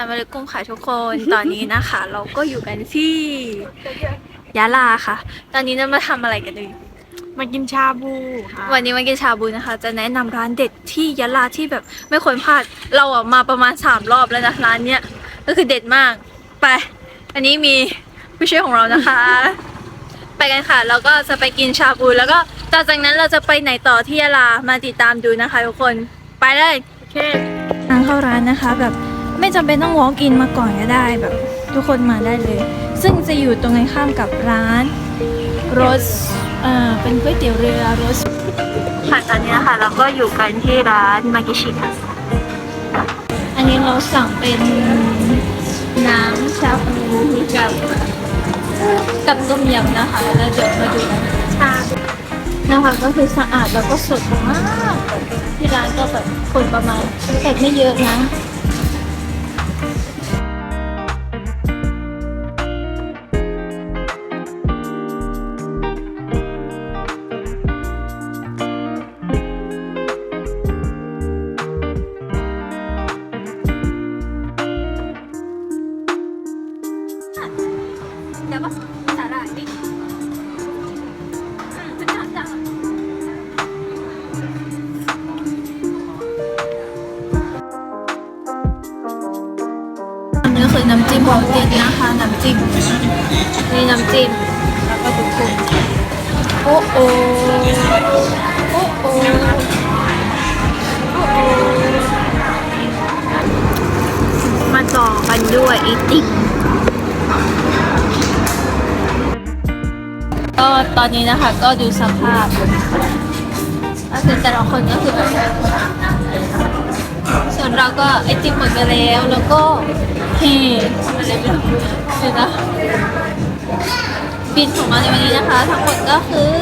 สวัสดีกุมค่ะทุกคน ตอนนี้นะคะ เราก็อยู่กันที่ยะลาค่ะ ตอนนี้จะมาทำอะไรกันดีมากินชาบูค่ะวันนี้มากินชาบูนะคะ จะแนะนำร้านเด็ดที่ยะลาที่แบบไม่ควรพลาด เราอะมาประมาณ 3 รอบแล้วนะร้านเนี้ยก็คือเด็ดมาก ไป อันนี้มีผู้ช่วยของเรานะคะ ไปกันค่ะ แล้วก็จะไปกินชาบู แล้วก็ต่อจากนั้นเราจะไปไหนต่อที่ยะลามาติดตามดูนะคะ ทุกคน ไปเลย โอเค ทางเข้าร้านนะคะแบบ ไม่จำเป็นต้อง walk in มาก่อนก็ได้แบบ ทุกคนมาได้เลย ซึ่งจะอยู่ตรงกันข้ามกับร้านโรสเอ่อเป็นก๋วยเตี๋ยวเรือโรสค่ะตอนนี้นะคะเราก็อยู่กันที่ร้านมากิชิค่ะอันนี้เราสั่งเป็นน้ำชาบูกับกับต้มยำนะคะแล้วเดี๋ยวมาดูชานะคะก็คือสะอาดแล้วก็สดมากที่ร้านก็แบบคนประมาณแต่ไม่เยอะนะ นนี้คือน้ำจิ้มของเด็ดนะคะ น้ำจิ้มนี่น้ำจิ้มแล้วก็ทุกคนโอ้โอโอ้โอโอ้โอมาต่อกันด้วยอีติ๊กก็ตอนนี้นะคะก็ดูสภาพก็คือแต่ละคนก็คือแบบส่วนเราก็ไอติมหมดไปแล้วแล้วก็ เฮอะไรไม่รู้เดี๋ยวนะบินของเราในวันนี้นะคะ ทั้งหมดก็คือ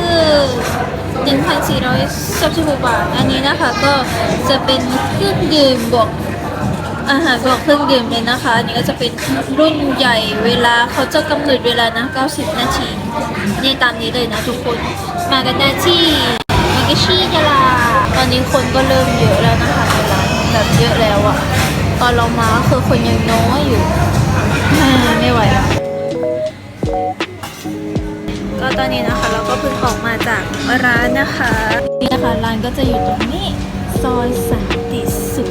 1,436บาท อันนี้นะคะก็จะเป็นเครื่องดื่มบวกอาหารบอกเครื่องดื่มเลยนะคะอันนี้ก็จะเป็นรุ่นใหญ่เวลาเขาจะกำหนดเวลานะ 90 นาทีนี่ตามนี้เลยนะทุกคน มากันได้ที่มิกชิยาลาตอนนี้คนก็เริ่มเยอะแล้วนะคะในร้านแบบเยอะแล้วอะ ตอนเรามาก็คือคนยังน้อยอยู่ ไม่ไหวแล้วก็ตอนนี้นะคะ เราก็เพิ่งออกมาจากร้านนะคะ นี่นะคะร้านก็จะอยู่ตรงนี้ซอยสันติสุข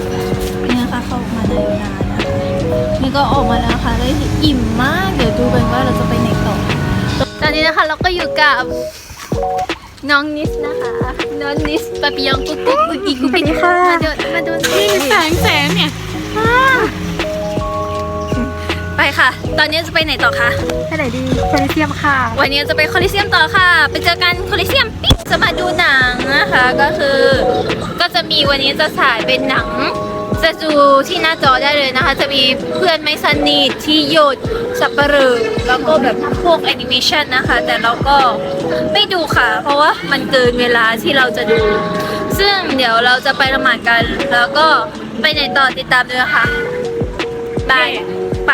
นี่นะคะเข้ามาในร้านนะคะนี่ก็ออกมาแล้วนะคะได้อิ่มมากเดี๋ยวดูกันว่าเราจะไปไหนต่อตอนนี้นะคะเราก็อยู่กับน้องนิสนะคะน้องนิสปะปิยองกุ๊กกุ๊กกุ๊กกิ๊กกุ๊กกิ๊กมาดูมาดูนี่แสงแสงเนี่ย ไปค่ะ ตอนนี้จะไปไหนต่อคะไปไหนดีโคลิเซียมค่ะ วันนี้จะไปคอลิเซียมต่อค่ะ ไปเจอกันคอลิเซียมปิ๊กจะมาดูหนังนะคะ ก็คือ ก็จะมีวันนี้จะฉายเป็นหนังจะดูที่หน้าจอได้เลยนะคะ จะมีเพื่อนไม่สนิทที่หยดสับปะเหร่อแล้วก็แบบพวกแอนิเมชันนะคะ แต่เราก็ไม่ดูค่ะ เพราะว่ามันเกินเวลาที่เราจะดู ซึ่งเดี๋ยวเราจะไปละหมาดกันแล้วก็ ไปไหนต่อติดตามด้วยนะคะไปไป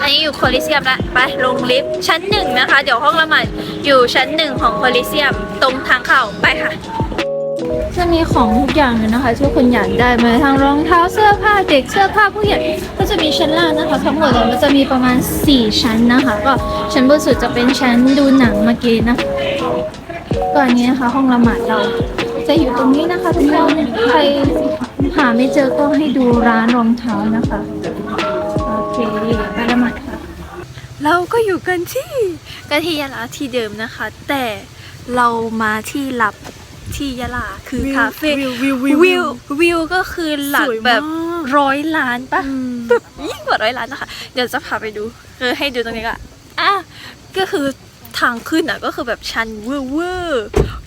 อันนี้อยู่โคลิเซียมละไปลงลิฟต์ชั้นหนึ่งนะคะ เดี๋ยวห้องละหมาดอยู่ชั้นหนึ่งของโคลิเซียมตรงทางเข้าไปค่ะจะมีของทุกอย่างเลยนะคะที่คนอยากได้มาทั้งรองเท้าเสื้อผ้าเด็กเสื้อผ้าผู้ใหญ่ก็จะมีชั้นล่างนะคะ ทั้งหมดเนี่ยมันจะมีประมาณ 4 ชั้นนะคะ ก็ชั้นบนสุดจะเป็นชั้นดูหนังเมื่อกี้นะคะก็อันนี้นะคะห้องละหมาดเราจะอยู่ตรงนี้นะคะทุกคนใคร หาไม่เจอก็ให้ดูร้านรองเท้านะคะ โอเค ไปละหมาดค่ะ เราก็อยู่กันที่กันที่ยะลาที่เดิมนะคะ แต่เรามาที่ลับที่ยะลาคือวิวคาเฟ่วิววิววิววิววิวก็คือหลักสวยมากแบบร้อยล้านปะอืม แบบยิ่งกว่าร้อยล้านนะคะเดี๋ยวจะพาไปดูคือให้ดูตรงนี้ก็อะก็คือทางขึ้นอะก็คือแบบชันเวอร์เวอร์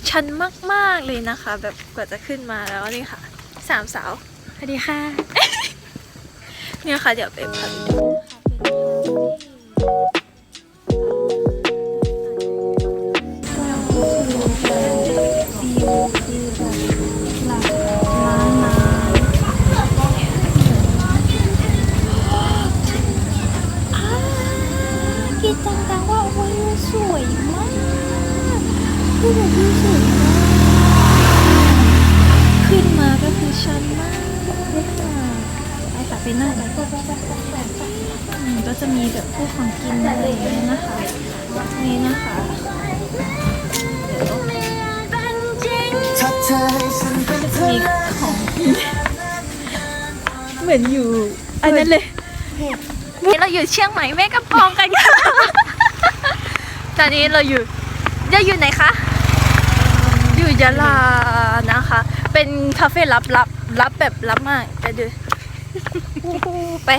ชันมากๆเลยนะคะ แบบกว่าจะขึ้นมาแล้วนี่ค่ะ สามสาวสวัสดีค่ะ เนี่ยค่ะเดี๋ยวไปพาไปดูคิด ไปนั่งก็จะมีแบบพวกของกินอะไรอย่างเงี้ยนะคะนี่นะคะมีของกินเหมือนอยู่อันนั้นเลยนี่เราอยู่เชียงใหม่แม่กำปองกันค่ะตอนนี้เราอยู่จะอยู่ไหนคะอยู่ยะลานะคะ เป็นคาเฟ่ลับลับลับแบบลับมากจะดู ไป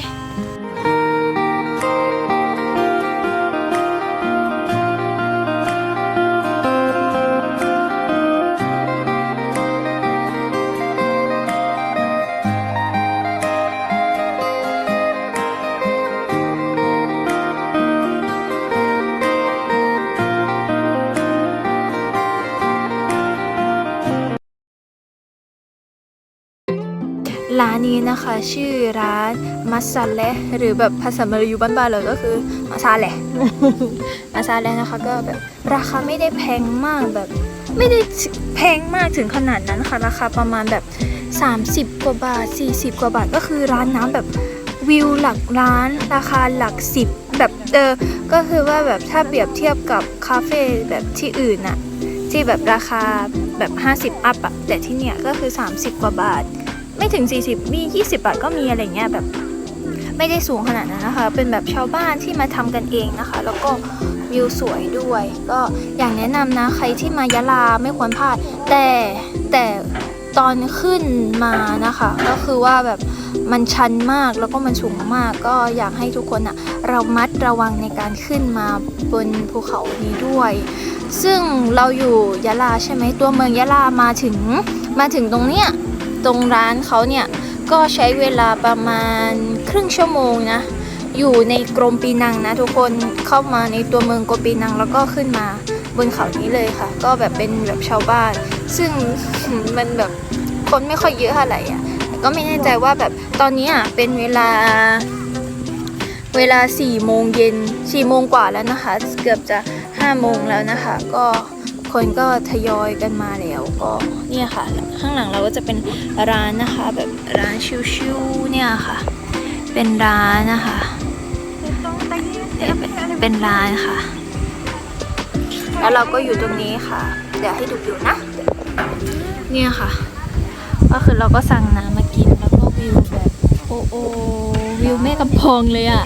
นี้นะคะชื่อร้านมัสซาเลหรือแบบภาษามลายูบ้านๆเลยก็คือมาซาเลมาซาเลนะคะก็แบบราคาไม่ได้แพงมากแบบ ไม่ได้แพงมากถึงขนาดนั้นค่ะราคาประมาณแบบ 30 กว่าบาท 40 กว่าบาทก็คือร้านน้ำแบบวิวหลักร้านราคาหลักสิบแบบเออก็คือว่าแบบถ้าเปรียบเทียบกับคาเฟ่แบบที่อื่นอะที่แบบราคาแบบ 50 อัพอะแต่ที่เนี่ยก็คือ 30 กว่าบาท ไม่ถึง 40 มี 20 บาทก็มีอะไรเงี้ยแบบไม่ได้สูงขนาดนั้นนะคะ เป็นแบบชาวบ้านที่มาทำกันเองนะคะ แล้วก็วิวสวยด้วย ก็อย่างแนะนำนะใครที่มายะลาไม่ควรพลาด แต่แต่ตอนขึ้นมานะคะ ก็คือว่าแบบมันชันมากแล้วก็มันสูงมากก็อยากให้ทุกคนอะเรามัดระวังในการขึ้นมาบนภูเขานี้ด้วย ซึ่งเราอยู่ยะลาใช่ไหมตัวเมืองยะลามาถึงมาถึงตรงเนี้ย ตรงร้านเขาเนี่ย ก็ใช้เวลาประมาณครึ่งชั่วโมงนะ อยู่ในกรมปีนังนะทุกคนเข้ามาในตัวเมืองกรมปีนังแล้วก็ขึ้นมาบนเขานี้เลยค่ะ ก็แบบเป็นแบบชาวบ้าน ซึ่งมันแบบคนไม่ค่อยเยอะเท่าไหร่อะก็ไม่แน่ใจว่าแบบตอนนี้อะเป็นเวลาเวลา4โมงเย็น4โมงกว่าแล้วนะคะ เกือบจะ5โมงแล้วนะคะ ก็ คนก็ทยอยกันมาแล้วก็เนี่ยค่ะ ข้างหลังเราก็จะเป็นร้านนะคะ แบบร้านชิวๆเนี่ยค่ะ เป็นร้านนะคะเนี่ยเป็นร้านค่ะ แล้วเราก็อยู่ตรงนี้ค่ะ เดี๋ยวให้ดูอยู่นะ เนี่ยค่ะ ก็คือเราก็สั่งน้ำมากินแล้วก็วิวแบบโอ้โอวิวแม่กำพองเลยอะ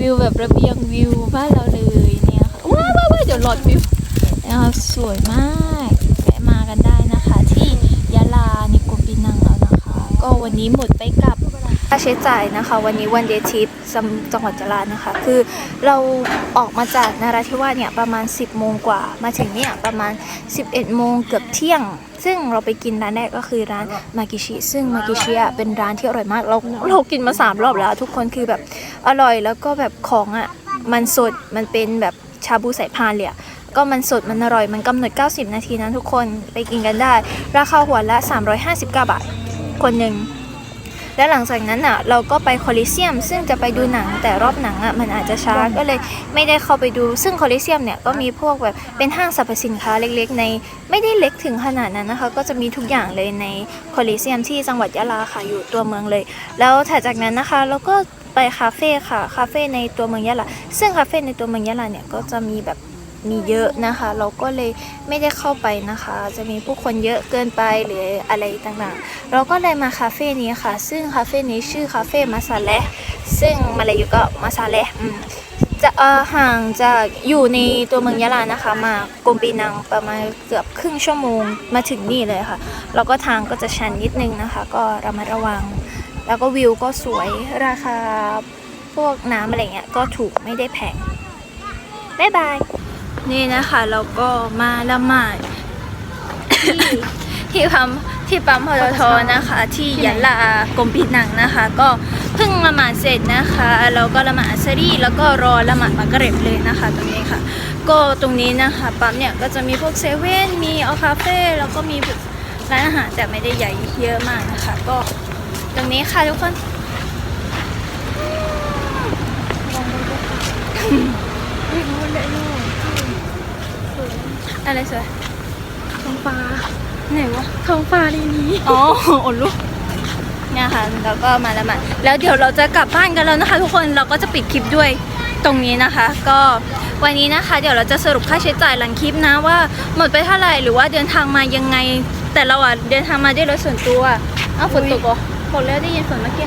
วิวแบบระเบียงวิวบ้านเราเลยเนี่ยค่ะว้าวว้าวเดี๋ยวหลอดวิว นะคะสวยมากแวะมากันได้นะคะ ที่ยะลานกรุงปีนังแล้วนะคะ ก็วันนี้หมดไปกับค่าใช้จ่ายนะคะ วันนี้วันเดย์ทิปจังหวัดยะลานะคะ คือเราออกมาจากนราธิวาสเนี่ยประมาณ 10 โมงกว่า มาถึงเนี่ยประมาณ 11 โมงเกือบเที่ยง ซึ่งเราไปกินร้านแรกก็คือร้านมากิชิ ซึ่งมากิชิอะเป็นร้านที่อร่อยมาก เราเรากินมา 3 รอบแล้ว ทุกคนคือแบบอร่อยแล้วก็แบบของอะมันสดมันเป็นแบบชาบูสายพานเลยอะ ก็มันสดมันอร่อยมันกำหนด 90 นาทีนะทุกคนไปกินกันได้ ราคาหัวละ 359 บาท คนหนึ่งและหลังจากนั้นอะเราก็ไปคอลิเซียม ซึ่งจะไปดูหนังแต่รอบหนังอะมันอาจจะช้าก็เลยไม่ได้เข้าไปดู ซึ่งคอลิเซียมเนี่ยก็มีพวกแบบเป็นห้างสรรพสินค้าเล็กๆ ในไม่ได้เล็กถึงขนาดนั้นนะคะ ก็จะมีทุกอย่างเลยในคอลิเซียมที่จังหวัดยะลาค่ะอยู่ตัวเมืองเลย แล้วถัดจากนั้นนะคะเราก็ไปคาเฟ่ค่ะคาเฟ่ในตัวเมืองยะลาซึ่งคาเฟ่ในตัวเมืองยะลาเนี่ยก็จะมีแบบ มีเยอะนะคะ เราก็เลยไม่ได้เข้าไปนะคะ จะมีผู้คนเยอะเกินไปหรืออะไรต่างๆ เราก็เลยมาคาเฟ่นี้ค่ะ ซึ่งคาเฟ่นี้ชื่อคาเฟ่มาซาเลซึ่งมาเลยอยู่ก็มาซาเลจะเออห่างจากอยู่ในตัวเมืองยะลานะคะ มากรมปีนังประมาณเกือบครึ่งชั่วโมงมาถึงนี่เลยค่ะ แล้วก็ทางก็จะชันนิดนึงนะคะ ก็ระมัดระวัง แล้วก็วิวก็สวยราคาพวกน้ำอะไรเงี้ยก็ถูกไม่ได้แพงบ๊ายบาย นี่นะคะเราก็มาละหมาดที่ปั๊มที่ปั๊มพลทนะคะ ที่ยะลากรมปีนังนะคะ ก็เพิ่งละหมาดเสร็จนะคะแล้วก็ละหมาดอัสรีแล้วก็รอละหมาดมักริบเลยนะคะตรงนี้ค่ะ ก็ตรงนี้นะคะปั๊มเนี่ยก็จะมีพวกเซเว่นมีออคาเฟ่แล้วก็มีร้านอาหารแต่ไม่ได้ใหญ่เยอะมากนะคะ ก็ตรงนี้ค่ะทุกคนอะ ไรสวยท้องฟ้าไหนวะท้องฟ้าในนี้อ๋ออดลูกเนี่ยค่ะแล้วก็มาแล้วมาแล้วเดี๋ยวเราจะกลับบ้านกันแล้วนะคะ ทุกคนเราก็จะปิดคลิปด้วยตรงนี้นะคะ ก็วันนี้นะคะ เดี๋ยวเราจะสรุปค่าใช้จ่ายหลังคลิปนะว่าหมดไปเท่าไหร่หรือว่าเดินทางมายังไง แต่เราอะเดินทางมาด้วยรถส่วนตัวอ้าวฝนตกเหรอฝนแล้วได้ยินฝนเมื่อกี้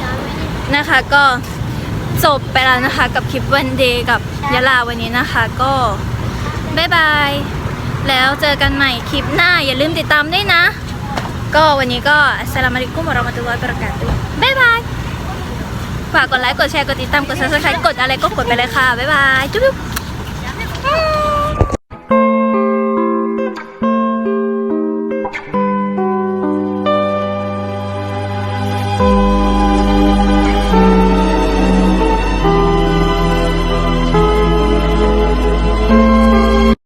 นะคะ ก็จบไปแล้วนะคะ กับคลิปวันเดย์กับยะลาวันนี้นะคะ ก็บายบาย แล้วเจอกันใหม่คลิปหน้าอย่าลืมติดตามด้วยนะ ก็วันนี้ก็อัสลามุอะลัยกุมวะเราะมะตุลลอฮิวะบะเราะกาตุฮ์บ๊ายบายฝากกดไลค์กดแชร์กดติดตามกดซับสไครต์กดอะไรก็กดไปเลยค่ะบ๊ายบายจุ๊บ